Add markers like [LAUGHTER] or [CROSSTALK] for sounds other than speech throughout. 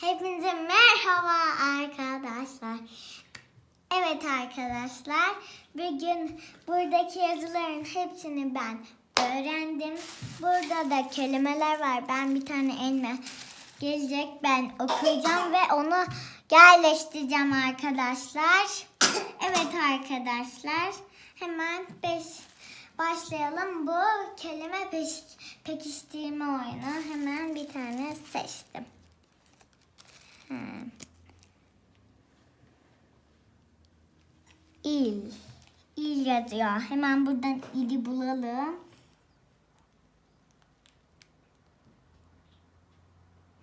Hepinize merhaba arkadaşlar. Evet arkadaşlar, bugün buradaki yazıların hepsini ben öğrendim. Burada da kelimeler var. Ben bir tane elime gelecek. Ben okuyacağım ve onu yerleştireceğim arkadaşlar. [COUGHS] Evet arkadaşlar, hemen beş başlayalım. Bu kelime peş, pekiştirme oyunu. Hemen bir tane seçtim. Hmm. İl. İl yazıyor. Hemen buradan ili bulalım.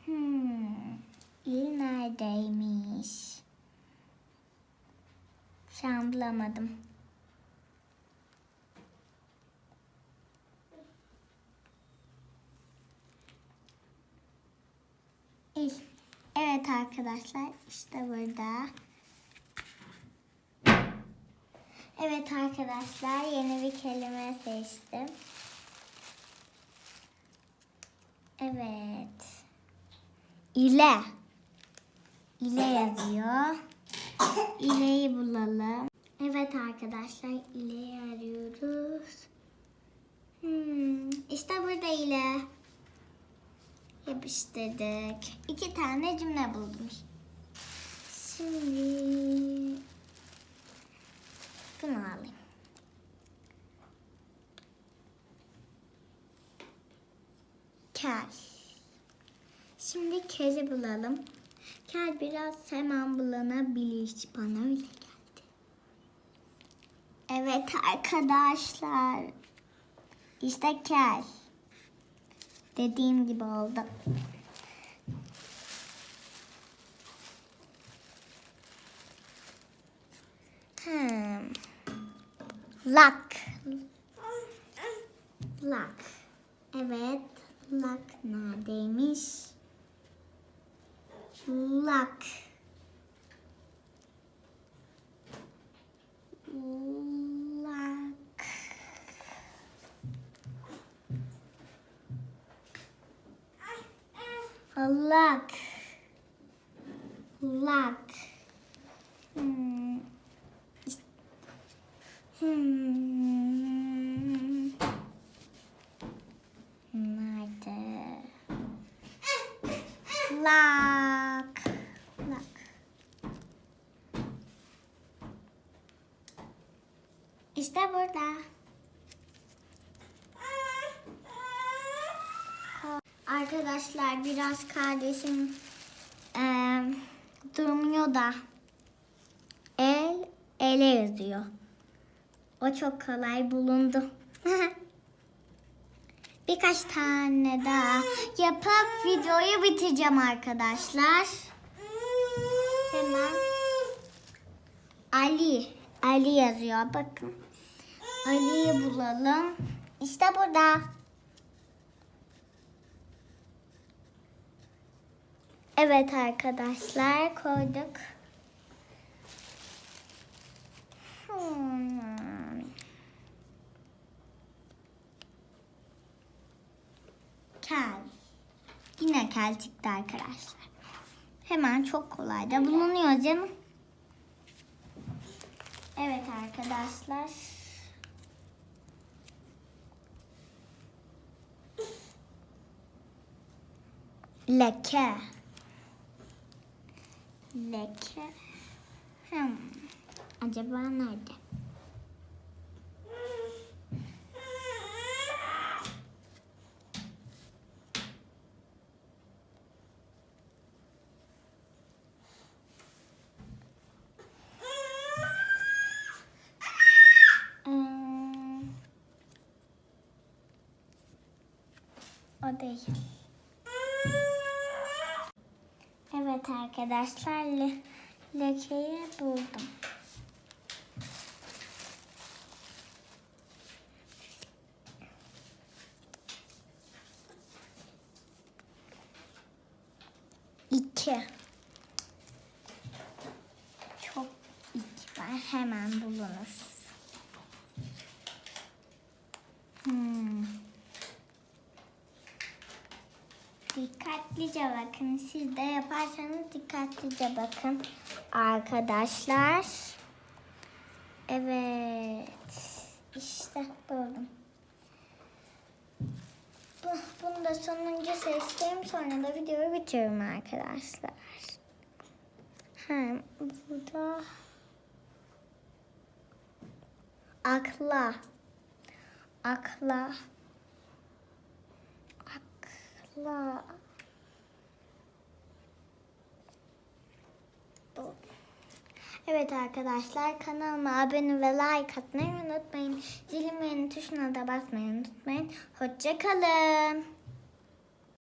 Hmm. İl neredeymiş? Şu an bulamadım. İl. Evet arkadaşlar işte burada. Evet arkadaşlar yeni bir kelime seçtim. Evet. İle. İle yazıyor. İleyi bulalım. Evet arkadaşlar ileyi arıyoruz. Hmm, işte burada ile. Yapıştırdık. İki tane cümle buldum. Şimdi bunu alayım. Kel. Şimdi keli bulalım. Kel biraz hemen bulanabilir. Bana öyle geldi. Evet arkadaşlar. İşte kel. Dediğim gibi oldu. Hmm. Lak. Lak. Evet. Lak neredeymiş? Lak. Lak. Lak. Lak. Hmm. Hmm. Nerede? Lak. Lak. İşte burada. Arkadaşlar biraz kardeşim eee durmuyor da el ele yazıyor. O çok kolay bulundu. [LAUGHS] Birkaç tane daha yapıp videoyu bitireceğim arkadaşlar. Hemen Ali. Ali yazıyor bakın. Ali'yi bulalım. İşte burada. Evet arkadaşlar koyduk. Hmm. Kel. Yine kel çıktı arkadaşlar. Hemen çok kolay da bulunuyor canım. Evet arkadaşlar. Leke. Leke. Hmm. Acaba nerede? Değil. Evet arkadaşlar le- lekeyi buldum. İki. Çok iki var. Hemen bulunur. Hmm. Dikkatlice bakın. Siz de yaparsanız dikkatlice bakın. Arkadaşlar. Evet. İşte buldum. Bu, bunu da sonuncu seçtim. Sonra da videoyu bitiririm arkadaşlar. Hem burada akla akla akla Evet arkadaşlar kanalıma abone ve like atmayı unutmayın. Zil tuşuna da basmayı unutmayın. Hoşçakalın.